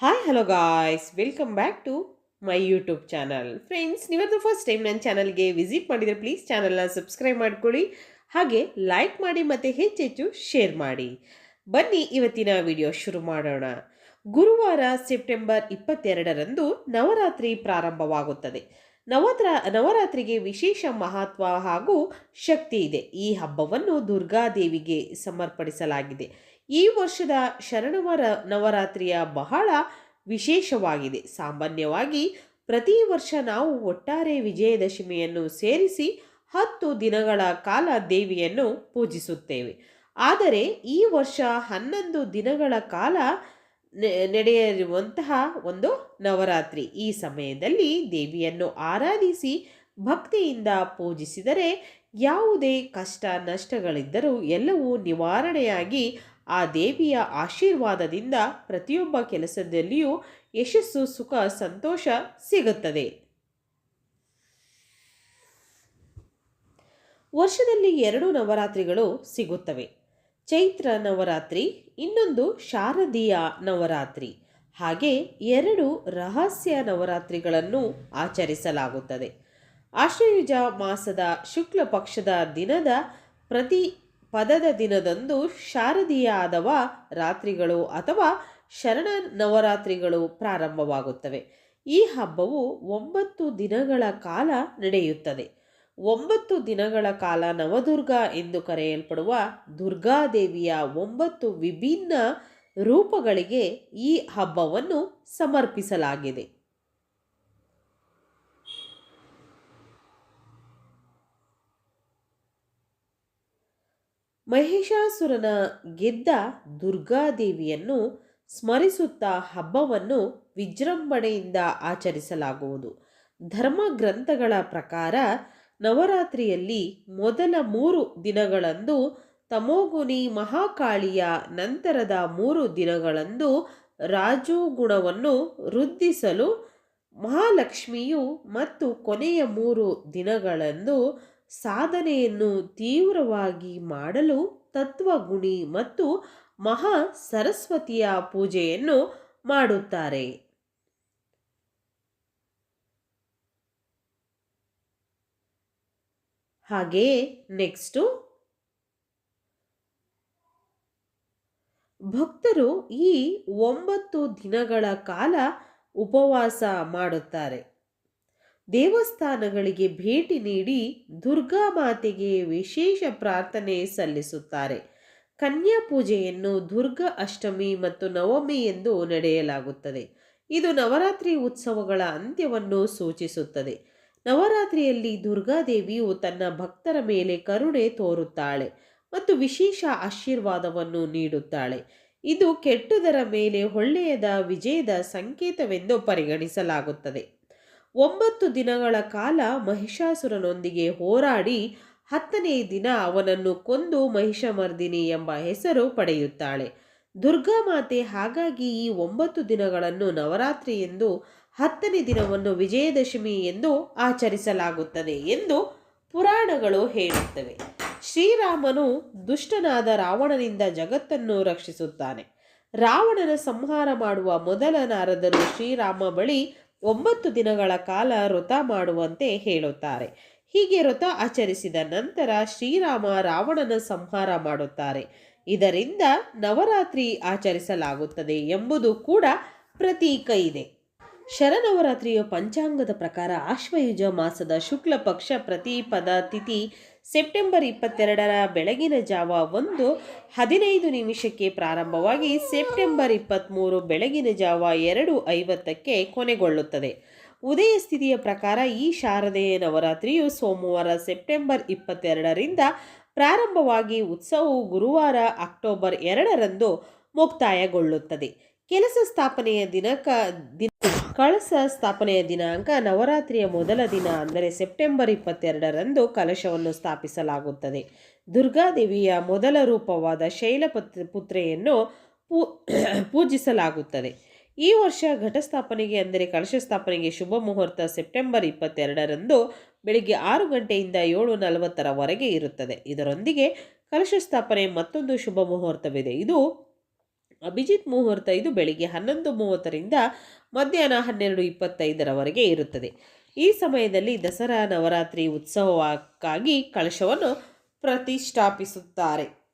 Hi hello guys welcome back to my YouTube channel friends ನೀವತ್ತು first time ನನ್ನ ಚಾನಲ್ಗೆ visit ಮಾಡಿದರೆ please ಚಾನಲ್ನ subscribe ಮಾಡ್ಕೊಳ್ಳಿ. ಹಾಗೆ ಲೈಕ್ ಮಾಡಿ ಮತ್ತು ಹೆಚ್ಚೆಚ್ಚು ಶೇರ್ ಮಾಡಿ. ಬನ್ನಿ ಇವತ್ತಿನ ವಿಡಿಯೋ ಶುರು ಮಾಡೋಣ. ಗುರುವಾರ ಸೆಪ್ಟೆಂಬರ್ ಇಪ್ಪತ್ತೆರಡರಂದು ನವರಾತ್ರಿ ಪ್ರಾರಂಭವಾಗುತ್ತದೆ. ನವತ್ರ, ನವರಾತ್ರಿಗೆ ವಿಶೇಷ ಮಹತ್ವ ಹಾಗೂ ಶಕ್ತಿ ಇದೆ. ಈ ಹಬ್ಬವನ್ನು ದುರ್ಗಾದೇವಿಗೆ ಸಮರ್ಪಡಿಸಲಾಗಿದೆ. ಈ ವರ್ಷದ ಶರಣವರ ನವರಾತ್ರಿಯ ಬಹಳ ವಿಶೇಷವಾಗಿದೆ. ಸಾಮಾನ್ಯವಾಗಿ ಪ್ರತಿ ವರ್ಷ ನಾವು ಒಟ್ಟಾರೆ ವಿಜಯದಶಮಿಯನ್ನು ಸೇರಿಸಿ ಹತ್ತು ದಿನಗಳ ಕಾಲ ದೇವಿಯನ್ನು ಪೂಜಿಸುತ್ತೇವೆ. ಆದರೆ ಈ ವರ್ಷ ಹನ್ನೊಂದು ದಿನಗಳ ಕಾಲ ನಡೆಯಿರುವಂತಹ ಒಂದು ನವರಾತ್ರಿ. ಈ ಸಮಯದಲ್ಲಿ ದೇವಿಯನ್ನು ಆರಾಧಿಸಿ ಭಕ್ತಿಯಿಂದ ಪೂಜಿಸಿದರೆ ಯಾವುದೇ ಕಷ್ಟ ನಷ್ಟಗಳಿದ್ದರೂ ಎಲ್ಲವೂ ನಿವಾರಣೆಯಾಗಿ ಆ ದೇವಿಯ ಆಶೀರ್ವಾದದಿಂದ ಪ್ರತಿಯೊಬ್ಬ ಕೆಲಸದಲ್ಲಿಯೂ ಯಶಸ್ಸು, ಸುಖ, ಸಂತೋಷ ಸಿಗುತ್ತದೆ. ವರ್ಷದಲ್ಲಿ ಎರಡು ನವರಾತ್ರಿಗಳು ಸಿಗುತ್ತವೆ. ಚೈತ್ರ ನವರಾತ್ರಿ, ಇನ್ನೊಂದು ಶಾರದೀಯ ನವರಾತ್ರಿ. ಹಾಗೆ ಎರಡು ರಹಸ್ಯ ನವರಾತ್ರಿಗಳನ್ನು ಆಚರಿಸಲಾಗುತ್ತದೆ. ಆಶ್ವಯುಜ ಮಾಸದ ಶುಕ್ಲ ಪಕ್ಷದ ದಿನದ ಪ್ರತಿ ಪದದ ದಿನದಂದು ಶಾರದೀಯ ಅಥವಾ ರಾತ್ರಿಗಳು ಅಥವಾ ಶರಣ ನವರಾತ್ರಿಗಳು ಪ್ರಾರಂಭವಾಗುತ್ತವೆ. ಈ ಹಬ್ಬವು ಒಂಬತ್ತು ದಿನಗಳ ಕಾಲ ನಡೆಯುತ್ತದೆ. ಒಂಬತ್ತು ದಿನಗಳ ಕಾಲ ನವದುರ್ಗ ಎಂದು ಕರೆಯಲ್ಪಡುವ ದುರ್ಗಾದೇವಿಯ ಒಂಬತ್ತು ವಿಭಿನ್ನ ರೂಪಗಳಿಗೆ ಈ ಹಬ್ಬವನ್ನು ಸಮರ್ಪಿಸಲಾಗಿದೆ. ಮಹಿಷಾಸುರನ ಗೆದ್ದ ದುರ್ಗಾದೇವಿಯನ್ನು ಸ್ಮರಿಸುತ್ತಾ ಹಬ್ಬವನ್ನು ವಿಜೃಂಭಣೆಯಿಂದ ಆಚರಿಸಲಾಗುವುದು. ಧರ್ಮ ಗ್ರಂಥಗಳ ಪ್ರಕಾರ ನವರಾತ್ರಿಯಲ್ಲಿ ಮೊದಲ ಮೂರು ದಿನಗಳಂದು ತಮೋಗುಣಿ ಮಹಾಕಾಳಿಯ ನಂತರದ ಮೂರು ದಿನಗಳಂದು ರಾಜೋಗುಣವನ್ನು ವೃದ್ಧಿಸಲು ಮಹಾಲಕ್ಷ್ಮಿಯು ಮತ್ತು ಕೊನೆಯ ಮೂರು ದಿನಗಳಂದು ಸಾಧನೆಯನ್ನು ತೀವ್ರವಾಗಿ ಮಾಡಲು ತತ್ವಗುಣಿ ಮತ್ತು ಮಹಾ ಸರಸ್ವತಿಯ ಪೂಜೆಯನ್ನು ಮಾಡುತ್ತಾರೆ. ಹಾಗೆಯೇ ನೆಕ್ಸ್ಟು. ಭಕ್ತರು ಈ ಒಂಬತ್ತು ದಿನಗಳ ಕಾಲ ಉಪವಾಸ ಮಾಡುತ್ತಾರೆ. ದೇವಸ್ಥಾನಗಳಿಗೆ ಭೇಟಿ ನೀಡಿ ದುರ್ಗಾ ಮಾತೆಗೆ ವಿಶೇಷ ಪ್ರಾರ್ಥನೆ ಸಲ್ಲಿಸುತ್ತಾರೆ. ಕನ್ಯಾ ಪೂಜೆಯನ್ನು ದುರ್ಗಾ ಅಷ್ಟಮಿ ಮತ್ತು ನವಮಿ ಎಂದು ನಡೆಯಲಾಗುತ್ತದೆ. ಇದು ನವರಾತ್ರಿ ಉತ್ಸವಗಳ ಅಂತ್ಯವನ್ನು ಸೂಚಿಸುತ್ತದೆ. ನವರಾತ್ರಿಯಲ್ಲಿ ದುರ್ಗಾದೇವಿಯು ತನ್ನ ಭಕ್ತರ ಮೇಲೆ ಕರುಣೆ ತೋರುತ್ತಾಳೆ ಮತ್ತು ವಿಶೇಷ ಆಶೀರ್ವಾದವನ್ನು ನೀಡುತ್ತಾಳೆ. ಇದು ಕೆಟ್ಟುದರ ಮೇಲೆ ಒಳ್ಳೆಯದ ವಿಜಯದ ಸಂಕೇತವೆಂದು ಪರಿಗಣಿಸಲಾಗುತ್ತದೆ. ಒಂಬತ್ತು ದಿನಗಳ ಕಾಲ ಮಹಿಷಾಸುರನೊಂದಿಗೆ ಹೋರಾಡಿ ಹತ್ತನೇ ದಿನ ಅವನನ್ನು ಕೊಂದು ಮಹಿಷಮರ್ದಿನಿ ಎಂಬ ಹೆಸರು ಪಡೆಯುತ್ತಾಳೆ. ದುರ್ಗಾಮಾತೆ ಹಾಗಾಗಿ ಈ ಒಂಬತ್ತು ದಿನಗಳನ್ನು ನವರಾತ್ರಿ ಎಂದು, ಹತ್ತನೇ ದಿನವನ್ನು ವಿಜಯದಶಮಿ ಎಂದು ಆಚರಿಸಲಾಗುತ್ತದೆ ಎಂದು ಪುರಾಣಗಳು ಹೇಳುತ್ತವೆ. ಶ್ರೀರಾಮನು ದುಷ್ಟನಾದ ರಾವಣನಿಂದ ಜಗತ್ತನ್ನು ರಕ್ಷಿಸುತ್ತಾನೆ. ರಾವಣನ ಸಂಹಾರ ಮಾಡುವ ಮೊದಲ ನಾರದರು ಶ್ರೀರಾಮ ಬಳಿ ಒಂಬತ್ತು ದಿನಗಳ ಕಾಲ ವ್ರತ ಮಾಡುವಂತೆ ಹೇಳುತ್ತಾರೆ. ಹೀಗೆ ವ್ರತ ಆಚರಿಸಿದ ನಂತರ ಶ್ರೀರಾಮ ರಾವಣನ ಸಂಹಾರ ಮಾಡುತ್ತಾರೆ. ಇದರಿಂದ ನವರಾತ್ರಿ ಆಚರಿಸಲಾಗುತ್ತದೆ ಎಂಬುದು ಕೂಡ ಪ್ರತೀಕ ಇದೆ. ಶರನವರಾತ್ರಿಯ ಪಂಚಾಂಗದ ಪ್ರಕಾರ ಆಶ್ವಯುಜ ಮಾಸದ ಶುಕ್ಲ ಪಕ್ಷ ಪ್ರತಿಪದ ತಿಥಿ ಸೆಪ್ಟೆಂಬರ್ ಇಪ್ಪತ್ತೆರಡರ ಬೆಳಗಿನ ಜಾವ ಒಂದು ಹದಿನೈದು ನಿಮಿಷಕ್ಕೆ ಪ್ರಾರಂಭವಾಗಿ ಸೆಪ್ಟೆಂಬರ್ ಇಪ್ಪತ್ತ್ಮೂರು ಬೆಳಗಿನ ಜಾವ ಎರಡು ಐವತ್ತಕ್ಕೆ ಕೊನೆಗೊಳ್ಳುತ್ತದೆ. ಉದಯ ಸ್ಥಿತಿಯ ಪ್ರಕಾರ ಈ ಶಾರದೆಯ ನವರಾತ್ರಿಯು ಸೋಮವಾರ ಸೆಪ್ಟೆಂಬರ್ ಇಪ್ಪತ್ತೆರಡರಿಂದ ಪ್ರಾರಂಭವಾಗಿ ಉತ್ಸವವು ಗುರುವಾರ ಅಕ್ಟೋಬರ್ ಎರಡರಂದು ಮುಕ್ತಾಯಗೊಳ್ಳುತ್ತದೆ. ಕೆಲಸ ಸ್ಥಾಪನೆಯ ದಿನಕ ದಿನ ಕಳಸ ಸ್ಥಾಪನೆಯ ದಿನಾಂಕ ನವರಾತ್ರಿಯ ಮೊದಲ ದಿನ, ಅಂದರೆ ಸೆಪ್ಟೆಂಬರ್ ಇಪ್ಪತ್ತೆರಡರಂದು ಕಲಶವನ್ನು ಸ್ಥಾಪಿಸಲಾಗುತ್ತದೆ. ದುರ್ಗಾದೇವಿಯ ಮೊದಲ ರೂಪವಾದ ಶೈಲಪತ್ ಪುತ್ರೆಯನ್ನು ಪೂಜಿಸಲಾಗುತ್ತದೆ. ಈ ವರ್ಷ ಘಟಸ್ಥಾಪನೆಗೆ ಅಂದರೆ ಕಲಶ ಸ್ಥಾಪನೆಗೆ ಶುಭ ಮುಹೂರ್ತ ಸೆಪ್ಟೆಂಬರ್ ಇಪ್ಪತ್ತೆರಡರಂದು ಬೆಳಿಗ್ಗೆ ಆರು ಗಂಟೆಯಿಂದ ಏಳು ನಲವತ್ತರವರೆಗೆ ಇರುತ್ತದೆ. ಇದರೊಂದಿಗೆ ಕಲಶ ಸ್ಥಾಪನೆ ಮತ್ತೊಂದು ಶುಭ ಮುಹೂರ್ತವಿದೆ. ಇದು ಅಭಿಜಿತ್ ಮುಹೂರ್ತ ಇದು ಬೆಳಿಗ್ಗೆ ಹನ್ನೊಂದು ಮೂವತ್ತರಿಂದ ಮಧ್ಯಾಹ್ನ ಹನ್ನೆರಡು ಇಪ್ಪತ್ತೈದರವರೆಗೆ ಇರುತ್ತದೆ. ಈ ಸಮಯದಲ್ಲಿ ದಸರಾ ನವರಾತ್ರಿ ಉತ್ಸವಕ್ಕಾಗಿ ಕಳಶವನ್ನು ಪ್ರತಿಷ್ಠಾಪಿಸುತ್ತಾರೆ.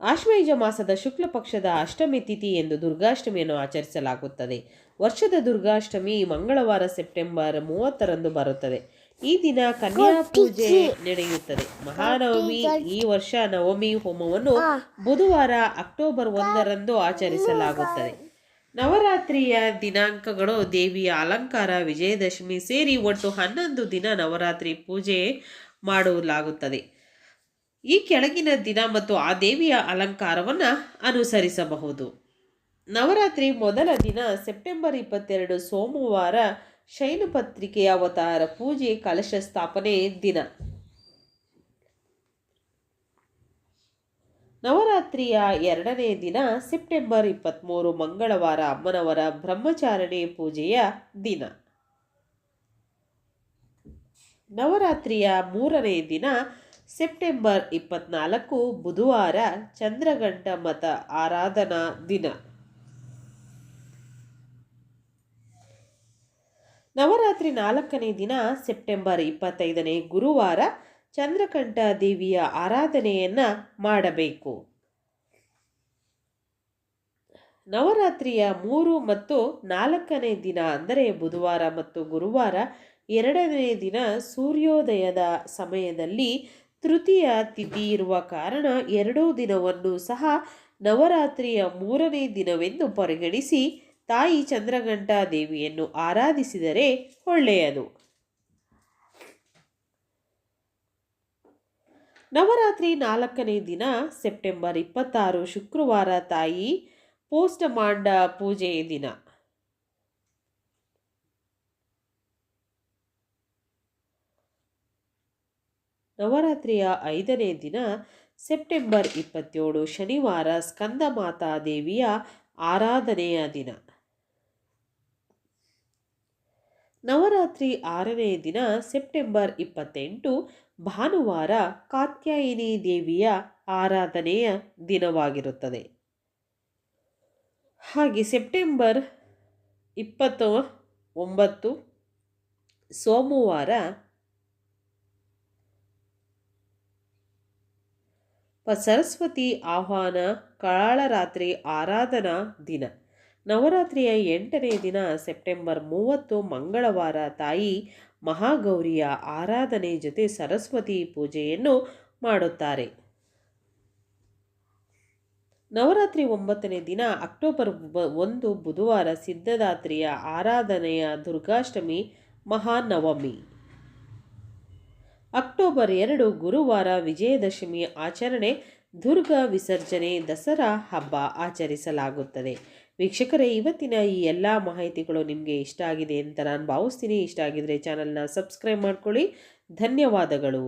ಆಶ್ವಯುಜ ಮಾಸದ ಶುಕ್ಲ ಪಕ್ಷದ ಅಷ್ಟಮಿ ತಿಥಿ ಎಂದು ದುರ್ಗಾಷ್ಟಮಿಯನ್ನು ಆಚರಿಸಲಾಗುತ್ತದೆ. ವರ್ಷದ ದುರ್ಗಾಷ್ಟಮಿ ಮಂಗಳವಾರ ಸೆಪ್ಟೆಂಬರ್ ಮೂವತ್ತರಂದು ಬರುತ್ತದೆ. ಈ ದಿನ ಕನ್ಯಾ ಪೂಜೆ ನಡೆಯುತ್ತದೆ. ಮಹಾನವಮಿ ಈ ವರ್ಷ ನವಮಿ ಹೋಮವನ್ನು ಬುಧವಾರ ಅಕ್ಟೋಬರ್ ಒಂದರಂದು ಆಚರಿಸಲಾಗುತ್ತದೆ. ನವರಾತ್ರಿಯ ದಿನಾಂಕಗಳು ದೇವಿಯ ಅಲಂಕಾರ ವಿಜಯದಶಮಿ ಸೇರಿ ಒಟ್ಟು ಹನ್ನೊಂದು ದಿನ ನವರಾತ್ರಿ ಪೂಜೆ ಮಾಡಲಾಗುತ್ತದೆ. ಈ ಕೆಳಗಿನ ದಿನ ಮತ್ತು ಆ ದೇವಿಯ ಅಲಂಕಾರವನ್ನು ಅನುಸರಿಸಬಹುದು. ನವರಾತ್ರಿ ಮೊದಲ ದಿನ ಸೆಪ್ಟೆಂಬರ್ ಇಪ್ಪತ್ತೆರಡು ಸೋಮವಾರ ಶೈನಪತ್ರಿಕೆಯ ಅವತಾರ ಪೂಜೆ ಕಲಶ ಸ್ಥಾಪನೆ ದಿನ. ನವರಾತ್ರಿಯ ಎರಡನೇ ದಿನ ಸೆಪ್ಟೆಂಬರ್ ಇಪ್ಪತ್ತ್ಮೂರು ಮಂಗಳವಾರ ಅಮ್ಮನವರ ಬ್ರಹ್ಮಚಾರಣೆ ಪೂಜೆಯ ದಿನ. ನವರಾತ್ರಿಯ ಮೂರನೇ ದಿನ ಸೆಪ್ಟೆಂಬರ್ ಇಪ್ಪತ್ನಾಲ್ಕು ಬುಧವಾರ ಚಂದ್ರಗಂಟ ಮತ ಆರಾಧನಾ ದಿನ. ನವರಾತ್ರಿ ನಾಲ್ಕನೇ ದಿನ ಸೆಪ್ಟೆಂಬರ್ ಇಪ್ಪತ್ತೈದನೇ ಗುರುವಾರ ಚಂದ್ರಕಂಠ ದೇವಿಯ ಆರಾಧನೆಯನ್ನು ಮಾಡಬೇಕು. ನವರಾತ್ರಿಯ ಮೂರು ಮತ್ತು ನಾಲ್ಕನೇ ದಿನ ಅಂದರೆ ಬುಧವಾರ ಮತ್ತು ಗುರುವಾರ ಎರಡನೇ ದಿನ ಸೂರ್ಯೋದಯದ ಸಮಯದಲ್ಲಿ ತೃತೀಯ ತಿಥಿ ಇರುವ ಕಾರಣ ಎರಡೂ ದಿನವನ್ನು ಸಹ ನವರಾತ್ರಿಯ ಮೂರನೇ ದಿನವೆಂದು ಪರಿಗಣಿಸಿ ತಾಯಿ ಚಂದ್ರಘಂಟಾ ದೇವಿಯನ್ನು ಆರಾಧಿಸಿದರೆ ಒಳ್ಳೆಯದು. ನವರಾತ್ರಿ ನಾಲ್ಕನೇ ದಿನ ಸೆಪ್ಟೆಂಬರ್ ಇಪ್ಪತ್ತಾರು ಶುಕ್ರವಾರ ತಾಯಿ ಪೋಸ್ಟಮಾಂಡ ಪೂಜೆ ದಿನ. ನವರಾತ್ರಿಯ ಐದನೇ ದಿನ ಸೆಪ್ಟೆಂಬರ್ ಇಪ್ಪತ್ತೇಳು ಶನಿವಾರ ಸ್ಕಂದ ಮಾತಾ ದೇವಿಯ ಆರಾಧನೆಯ ದಿನ. ನವರಾತ್ರಿ ಆರನೇ ದಿನ ಸೆಪ್ಟೆಂಬರ್ ಇಪ್ಪತ್ತೆಂಟು ಭಾನುವಾರ ಕಾತ್ಯಾಯಿನಿ ದೇವಿಯ ಆರಾಧನೆಯ ದಿನವಾಗಿರುತ್ತದೆ. ಹಾಗೆ ಸೆಪ್ಟೆಂಬರ್ ಇಪ್ಪತ್ತ ಒಂಬತ್ತು ಸೋಮವಾರ ಸರಸ್ವತಿ ಆಹ್ವಾನ ಕಾಳರಾತ್ರಿ ಆರಾಧನಾ ದಿನ. ನವರಾತ್ರಿಯ ಎಂಟನೇ ದಿನ ಸೆಪ್ಟೆಂಬರ್ ಮೂವತ್ತು ಮಂಗಳವಾರ ತಾಯಿ ಮಹಾಗೌರಿಯ ಆರಾಧನೆ ಜೊತೆ ಸರಸ್ವತಿ ಪೂಜೆಯನ್ನು ಮಾಡುತ್ತಾರೆ. ನವರಾತ್ರಿ ಒಂಬತ್ತನೇ ದಿನ ಅಕ್ಟೋಬರ್ ಒಂದು ಬುಧವಾರ ಸಿದ್ಧದಾತ್ರಿಯ ಆರಾಧನೆಯ ದುರ್ಗಾಷ್ಟಮಿ ಮಹಾನವಮಿ. ಅಕ್ಟೋಬರ್ ಎರಡು ಗುರುವಾರ ವಿಜಯದಶಮಿ ಆಚರಣೆ ದುರ್ಗಾ ವಿಸರ್ಜನೆ ದಸರಾ ಹಬ್ಬ ಆಚರಿಸಲಾಗುತ್ತದೆ. ವೀಕ್ಷಕರೇ, ಇವತ್ತಿನ ಈ ಎಲ್ಲ ಮಾಹಿತಿಗಳು ನಿಮಗೆ ಇಷ್ಟ ಆಗಿದೆ ಅಂತ ನಾನು ಭಾವಿಸ್ತೀನಿ. ಇಷ್ಟ ಆಗಿದ್ದರೆ ಚಾನಲ್ನ ಸಬ್ಸ್ಕ್ರೈಬ್ ಮಾಡ್ಕೊಳ್ಳಿ. ಧನ್ಯವಾದಗಳು.